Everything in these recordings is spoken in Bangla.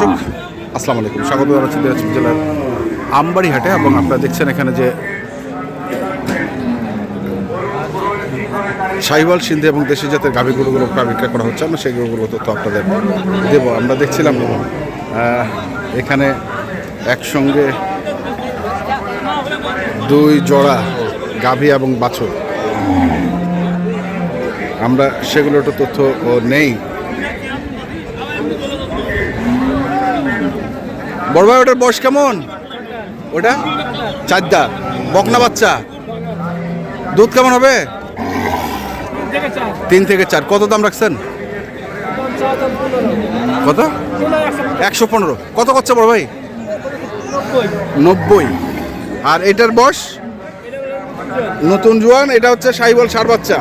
দর্শক, আসসালামু আলাইকুম। স্বাগত জানাচ্ছি দিনাজপুর জেলার আমবাড়ি হাটে এবং আপনারা দেখছেন এখানে যে সাহিওয়াল সিন্ধে এবং দেশি জাতের গাভী গরুগুলো বিক্রয় করা হচ্ছে। আমরা সেই গরুগুলো তথ্য আপনাদের দেবো। আমরা দেখছিলাম এখানে একসঙ্গে দুই জোড়া গাভী এবং বাছুর। আমরা সেগুলোর একটু তথ্য নেই। বড় ভাই, ওটার বয়স কেমন? ওটা? চারদা। বকনা বাচ্চা। দুধ কেমন হবে? তিন থেকে চার। কত দাম রাখছেন? কত? একশো পনেরো। কত করছে বড় ভাই? নব্বই। আর এটার বয়স? নতুন জোয়ান, এটা হচ্ছে সাইবল সার বাচ্চা।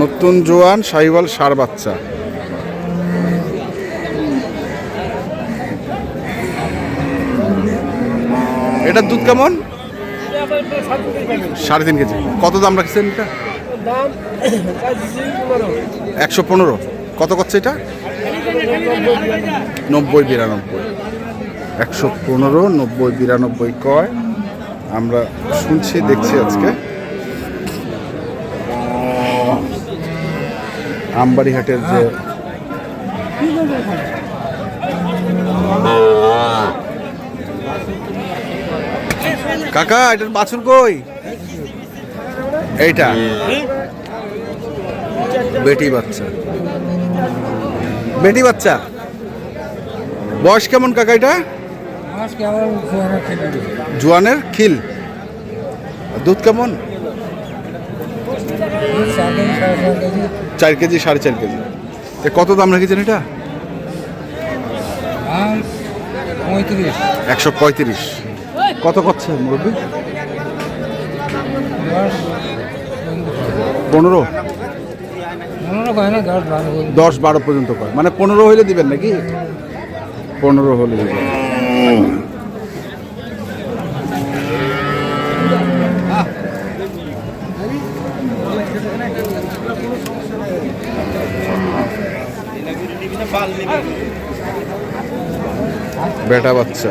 নতুন জোয়ান সাইবল সার বাচ্চা। এটার দুধ কেমন? সাড়ে তিন কেজি। কত দাম রাখছেন এটা? একশো পনেরো। কত করছে এটা? নব্বই বিরানব্বই। একশো পনেরো নব্বই বিরানব্বই কয়? আমরা শুনছি দেখছি আজকে। আমবাড়িহাটের যে কাকা এটার বাছুর কই? এইটা। বেটি বাচ্চা। বেটি বাচ্চা। বয়স কেমন কাকা এটা? জোয়ানের খিল। দুধ কেমন? চার কেজি সাড়ে চার কেজি। কত দাম রেখেছেন এটা? একশো পঁয়ত্রিশ। কত করছে মুরব্বী? পনেরো? দশ বারো পর্যন্ত কয়। মানে পনেরো হলে দিবেন নাকি? পনেরো হলে দিবেন। বেটা বাচ্চা।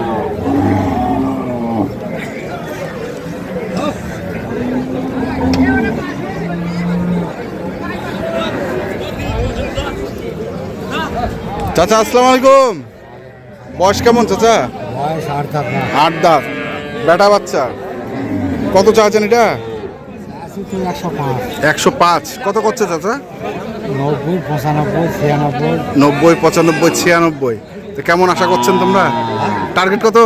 চাচা আসসালামু আলাইকুম। বয়স কেমন চাচা? আট দাঁত বেটা বাচ্চা? কত চাচ্ছেন এটা? একশো পাঁচ। কত করছে চাচা? নব্বই পঁচানব্বই ছিয়ানব্বই। নব্বই পঁচানব্বই ছিয়ানব্বই। তো কেমন আশা করছেন তোমরা? টার্গেট কত?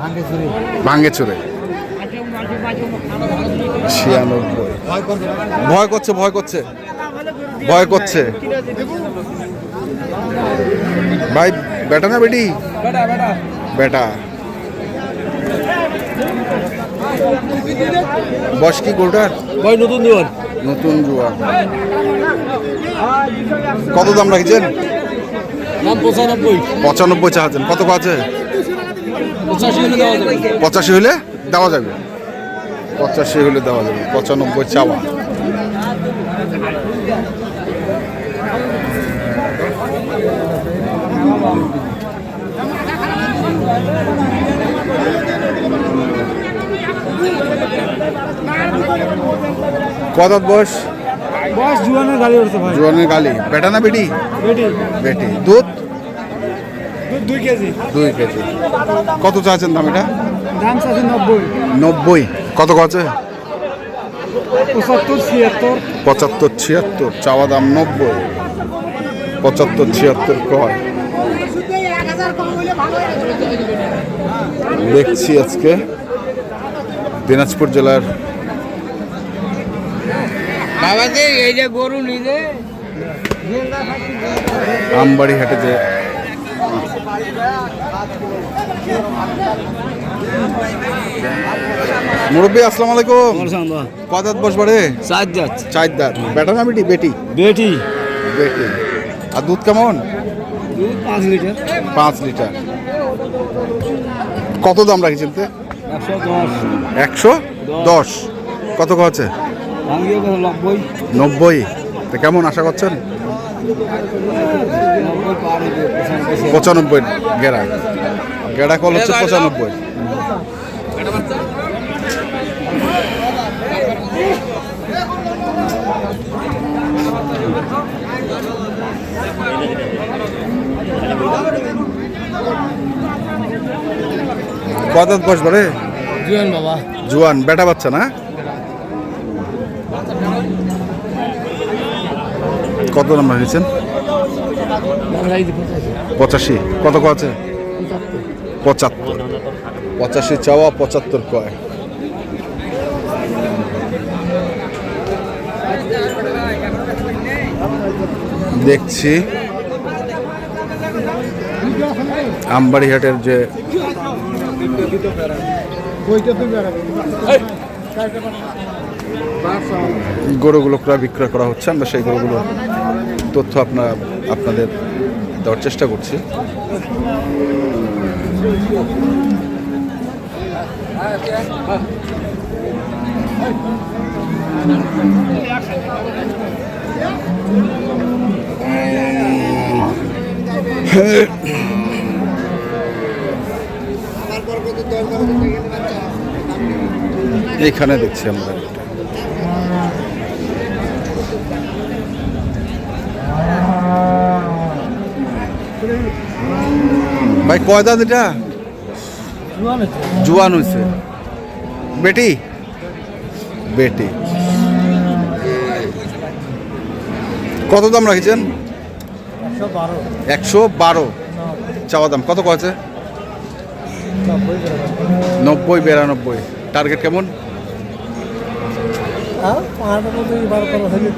ভাঙে ভাঙ্গে চুরে ছিয়ানব্বই। ভয় করছে ভয় করছে। ভয় করছে। ভাই বেটা না বেটি? বেটা বয়স কি গোলটার বয় নতুন দিওয়ান নতুন জুয়া কত দাম রাখছেন? পঁচানব্বই। পঁচানব্বই চাচ্ছেন। কত আছে পঁচাশি হলে দেওয়া যাবে? পঁচাশি হলে দেওয়া যাবে। পঁচানব্বই চাওয়া। কত বয়স? বয়স জুয়ানের গাড়ি উঠছে ভাই। জোয়ানের গালি। বেটা না বেটি? বেটি। বেটি। দুধ? দুই কেজি। দুই কেজি। কত চাচ্ছেন দাম এটা? দাম আছে নব্বই। নব্বই। কত আছে পঁচাত্তর ছিয়াত্তর। পঁচাত্তর ছিয়াত্তর। চাওয়া দাম নব্বই। পঁচাত্তর ছিয়াত্তর কয় দেখছি আজকে দিনাজপুর জেলার বাবাকে যে গরু নিজে। আমবাড়ি হাটে যে মুরব্বী আসসালামু আলাইকুম। কত দাঁত বসবা রে সাত চার দাঁত। বেটা না বেটি বেটি? বেটি। বেটি। আর দুধ কেমন? পাঁচ লিটার। পাঁচ লিটার। কত দাম রাখিছেন তে? একশো দশ। কত আছে নব্বই। তো কেমন আশা করছেন। পঁচানব্বই গেড়া। গেড়া কল হচ্ছে পঁচানব্বই। কত বসবে রে জুয়েন বাবা। জুয়ান বেটা বাচ্চা না? কত নাম রেখেছেন পঁচাশি। কত ক আছে? পঁচাত্তর। পঁচাশি চাওয়া পঁচাত্তর কয়? দেখছি। আমবাড়িহাটের যে গরুগুলো ক্রয় বিক্রয় করা হচ্ছে আমরা সেই গরুগুলো তথ্য আপনার আপনাদের দেওয়ার চেষ্টা করছি। এইখানে দেখছি আমরা। ভাই কয় দাঁত এটা? জুয়ান হয়েছে বেটি? বেটি। কত দাম রাখছেন? একশো বারো। চাওয়া দাম। কত কয়েছে? নব্বই বিরানব্বই। টার্গেট কেমন? বারো করা হয়ে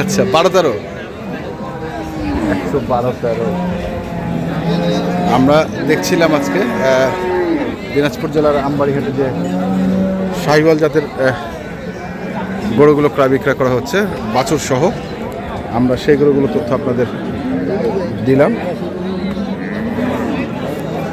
আচ্ছা বারো তেরো? একশো বারো তেরো। আমরা দেখছিলাম আজকে দিনাজপুর জেলার আমবাড়িঘাটে যে শাহিওয়াল জাতের গরুগুলো ক্রয় বিক্রয় করা হচ্ছে বাছুর সহ আমরা সেই গরুগুলো তথ্য আপনাদের দিলাম।